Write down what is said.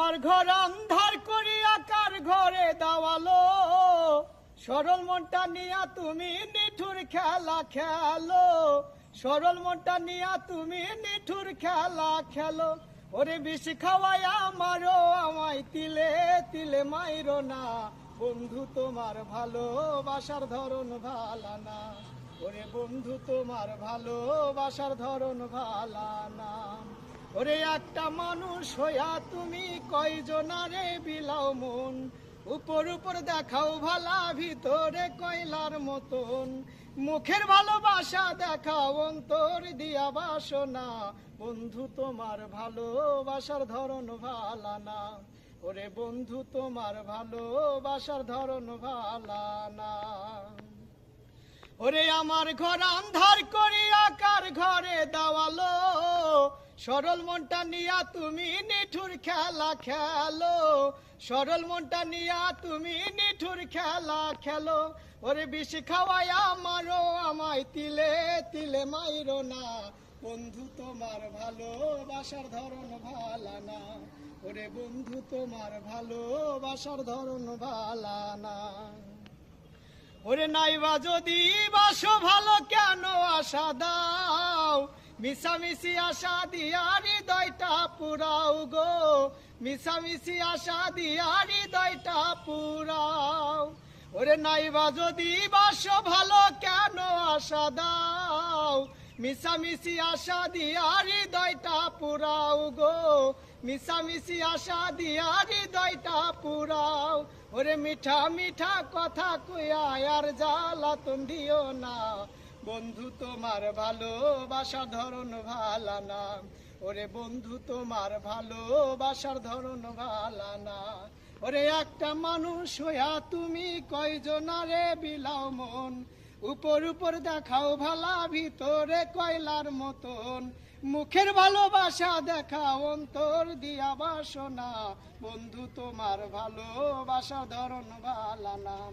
আমার ঘর আন্ধার করি, আকার ঘরে দাওয়ালো। সরল মনটা নিয়া তুমি নিঠুর খেলা খেলো। সরল মনটা নিয়া তুমি নিঠুর খেলা খেলো। ওরে বিষ খাওয়াই আমারও আমায় তিলে তিলে মাইরো না। বন্ধু তোমার ভালোবাসার ধরন ভালা না। ওরে বন্ধু তোমার ভালোবাসার ধরন ভালা না। ওরে একটা মানুষ হইয়া তুমি কয়জনারে বিলাও মন? উপর উপর দেখাও ভালা, ভিতরে কয়লার মতন। মুখের ভালোবাসা দেখাও, অন্তর দিয়া বাসনা। বন্ধু, তোমার ভালোবাসার ধরন ভালা না। ওরে বন্ধু, তোমার ভালোবাসার ধরন ভালা না। ওরে আমার ঘর আন্ধার করি আকার ঘরে দাওয়ালো? সরল মনটা নিয়া তুমি নিঠুর খেলা খেলো। সরল মনটা নিয়া তুমি নিঠুর খেলা খেলো। ওরে বিষ খাওয়াই আমারও আমায় তিলে তিলে মাইরো না। বন্ধু, তোমার ভালোবাসার ধরন ভালা না। ওরে বন্ধু, তোমার ভালোবাসার ধরন ভালা না। ওরে নাইবা যদি বাসো ভালো কেন আশা দাও? মিশামিশি আশা দিয়া হৃদয়টা পুরাও গো। মিশামিশি আশা দিয়া হৃদয়টা পুরাও। ওরে নাইবা যদি বাসো ভালো কেন আশা দাও? মিশামিশি আশা দিয়া হৃদয়টা পুরাও গো। মিশামিশি আশা দিয়া হৃদয়টা পুরাও। ওরে মিঠা মিঠা কথা কইয়া আর জ্বালাতন দিও না। বন্ধু, তোমার ভালোবাসার ধরন ভালা না। ওরে বন্ধু, তোমার ভালোবাসার ধরন ভালা না। ওরে একটা মানুষ হইয়া তুমি কয়জনারে বিলাও মন? উপর উপর দেখাও ভালা, ভিতরে কয়লার মতন। মুখের ভালোবাসা দেখাও, অন্তর দিয়া বাসনা। বন্ধু, তোমার ভালোবাসা ধরন ভালা নাম